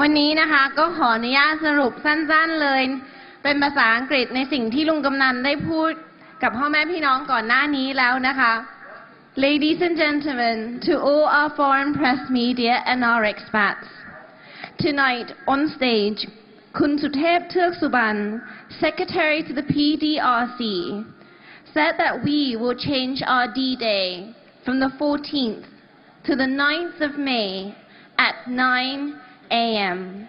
วันนี้นะคะก็ขออนุญาตสรุปสั้นๆเลย เป็นภาษาอังกฤษในสิ่งที่ลุงกำนันได้พูดกับพ่อแม่พี่น้องก่อนหน้านี้แล้วนะคะ Ladies and gentlemen, to all our foreign press media and our expats, tonight on stage, Kun Sutep Turk Suban, Secretary to the PDRC, said that we will change our D-Day from the 14th to the 9th of May at 9 a.m.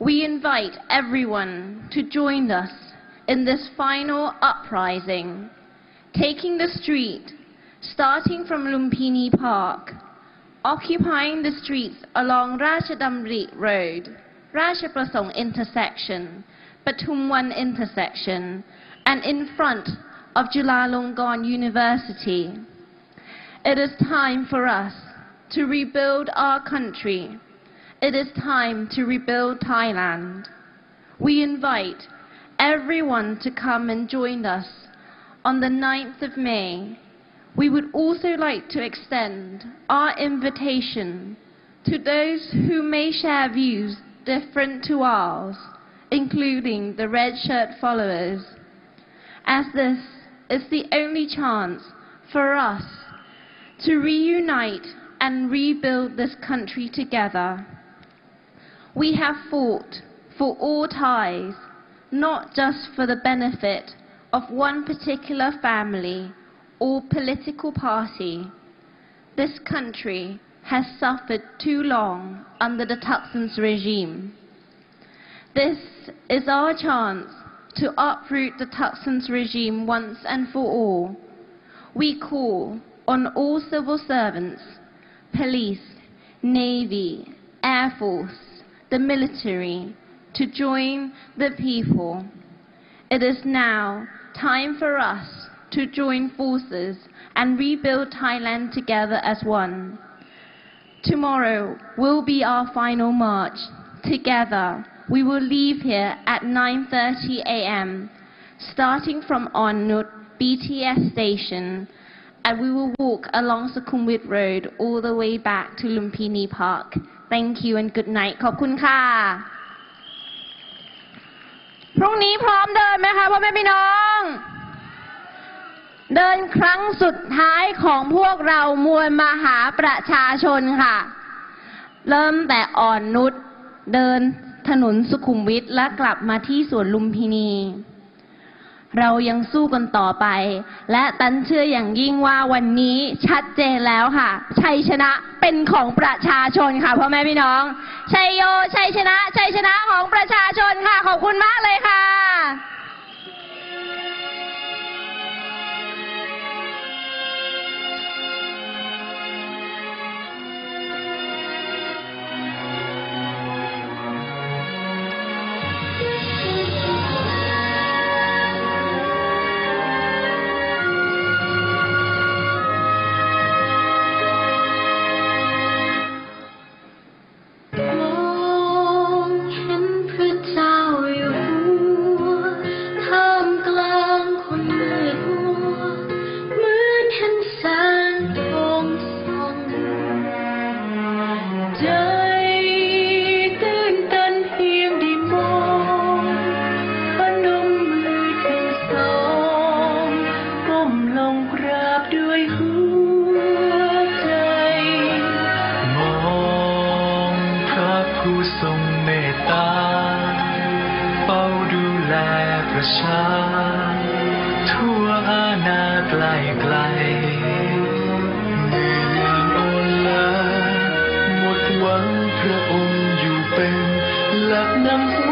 We invite everyone to join us in this final uprising, taking the street, starting from Lumpini Park, occupying the streets along Rashadamri Road, Rashaprasong intersection, Patumwan intersection, and in front of Chulalongkorn University. It is time for us to rebuild our country. It is time to rebuild Thailand. We invite everyone to come and join us on the 9th of May. We would also like to extend our invitation to those who may share views different to ours, including the red shirt followers, as this is the only chance for us to reunite and rebuild this country together. We have fought for all ties, not just for the benefit of one particular family or political party. This country has suffered too long under the Thaksin's regime. This is our chance to uproot the Thaksin's regime once and for all. We call on all civil servants, police, navy, air force, the military, to join the people. It is now time for us to join forces and rebuild Thailand together as one. Tomorrow will be our final march. Together, we will leave here at 9:30 a.m. starting from Onnut BTS station and we will walk along Sukhumvit Road all the way back to Lumpini Park. Thank you and good night. ขอบคุณค่ะ พรุ่งนี้พร้อมเดินไหมคะพ่อแม่พี่น้อง เดินครั้งสุดท้ายของพวกเรามวลมหาประชาชนค่ะ เริ่มแต่อ่อนนุชเดินถนนสุขุมวิทและกลับมาที่สวนลุมพินี เรายังสู้กันต่อไป และตันเชื่ออย่างยิ่งว่าวันนี้ชัดเจนแล้วค่ะ ชัยชนะเป็นของประชาชนค่ะพ่อแม่พี่น้อง ชัยโยชัยชนะ ชัยชนะของประชาชนค่ะ ขอบคุณมากเลยค่ะ ทั่วอาณาไกลไกลเมื่อยามอ่อนล้าหมดหวังพระองค์อยู่เป็นหลักนำ